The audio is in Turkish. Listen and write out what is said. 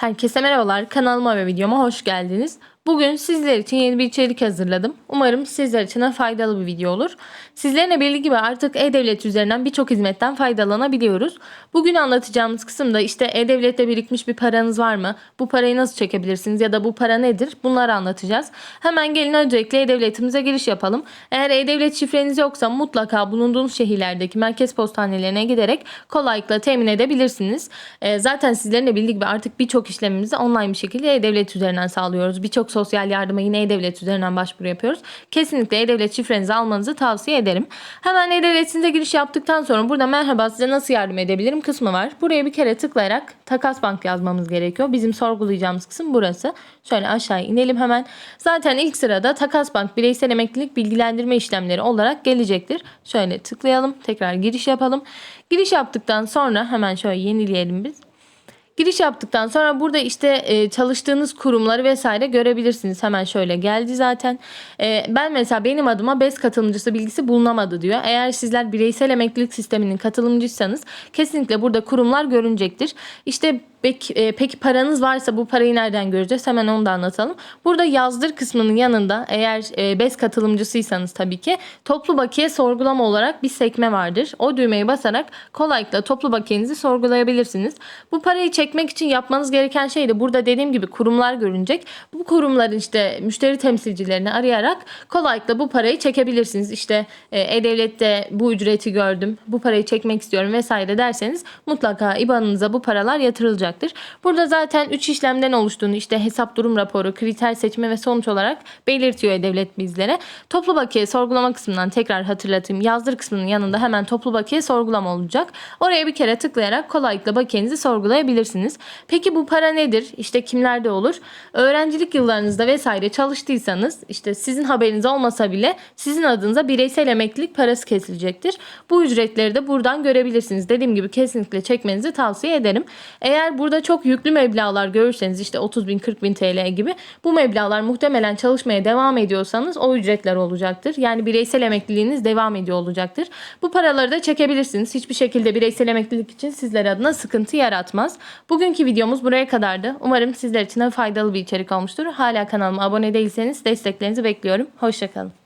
Herkese merhabalar. Kanalıma ve videoma hoş geldiniz. Bugün sizler için yeni bir içerik hazırladım. Umarım sizler için de faydalı bir video olur. Sizlerin de bildiği gibi artık E-Devlet üzerinden birçok hizmetten faydalanabiliyoruz. Bugün anlatacağımız kısımda işte E-Devlet'te birikmiş bir paranız var mı? Bu parayı nasıl çekebilirsiniz ya da bu para nedir? Bunları anlatacağız. Hemen gelin öncelikle E-Devlet'imize giriş yapalım. Eğer E-Devlet şifreniz yoksa mutlaka bulunduğunuz şehirlerdeki merkez postanelerine giderek kolaylıkla temin edebilirsiniz. Ee, zaten sizlerin de bildiği gibi artık birçok işlemimizi online bir şekilde E-Devlet üzerinden sağlıyoruz. Birçok sosyal yardıma yine E-Devlet üzerinden başvuru yapıyoruz. Kesinlikle E-Devlet şifrenizi almanızı tavsiye ederim. Hemen E-Devlet'inize giriş yaptıktan sonra burada merhaba size nasıl yardım edebilirim kısmı var. Buraya bir kere tıklayarak takas bank yazmamız gerekiyor. Bizim sorgulayacağımız kısım burası. Şöyle aşağı inelim hemen. Zaten ilk sırada takas bank bireysel emeklilik bilgilendirme işlemleri olarak gelecektir. Şöyle tıklayalım. Tekrar giriş yapalım. Giriş yaptıktan sonra hemen şöyle yenileyelim biz. Giriş yaptıktan sonra burada işte e, çalıştığınız kurumları vesaire görebilirsiniz. Hemen şöyle geldi zaten. E, ben mesela benim adıma BES katılımcısı bilgisi bulunamadı diyor. Eğer sizler bireysel emeklilik sisteminin katılımcıysanız kesinlikle burada kurumlar görünecektir. İşte Peki, e, peki paranız varsa bu parayı nereden göreceğiz? Hemen onu da anlatalım. Burada yazdır kısmının yanında eğer e, BES katılımcısıysanız tabii ki toplu bakiye sorgulama olarak bir sekme vardır. O düğmeye basarak kolaylıkla toplu bakiyenizi sorgulayabilirsiniz. Bu parayı çekmek için yapmanız gereken şey de burada dediğim gibi kurumlar görünecek. Bu kurumların işte müşteri temsilcilerini arayarak kolaylıkla bu parayı çekebilirsiniz. İşte e, E-Devlet'te bu ücreti gördüm, bu parayı çekmek istiyorum vesaire derseniz mutlaka IBAN'ınıza bu paralar yatırılacak olacaktır. Burada zaten 3 işlemden oluştuğunu işte hesap durum raporu, kriter seçme ve sonuç olarak belirtiyor devlet bizlere. Toplu bakiye sorgulama kısmından tekrar hatırlatayım. Yazdır kısmının yanında hemen toplu bakiye sorgulama olacak. Oraya bir kere tıklayarak kolaylıkla bakiyenizi sorgulayabilirsiniz. Peki bu para nedir? İşte kimlerde olur? Öğrencilik yıllarınızda vesaire çalıştıysanız işte sizin haberiniz olmasa bile sizin adınıza bireysel emeklilik parası kesilecektir. Bu ücretleri de buradan görebilirsiniz. Dediğim gibi kesinlikle çekmenizi tavsiye ederim. Eğer burada çok yüklü meblağlar görürseniz işte 30 bin 40 bin TL gibi bu meblağlar muhtemelen çalışmaya devam ediyorsanız o ücretler olacaktır. Yani bireysel emekliliğiniz devam ediyor olacaktır. Bu paraları da çekebilirsiniz. Hiçbir şekilde bireysel emeklilik için sizler adına sıkıntı yaratmaz. Bugünkü videomuz buraya kadardı. Umarım sizler için faydalı bir içerik olmuştur. Hala kanalıma abone değilseniz desteklerinizi bekliyorum. Hoşçakalın.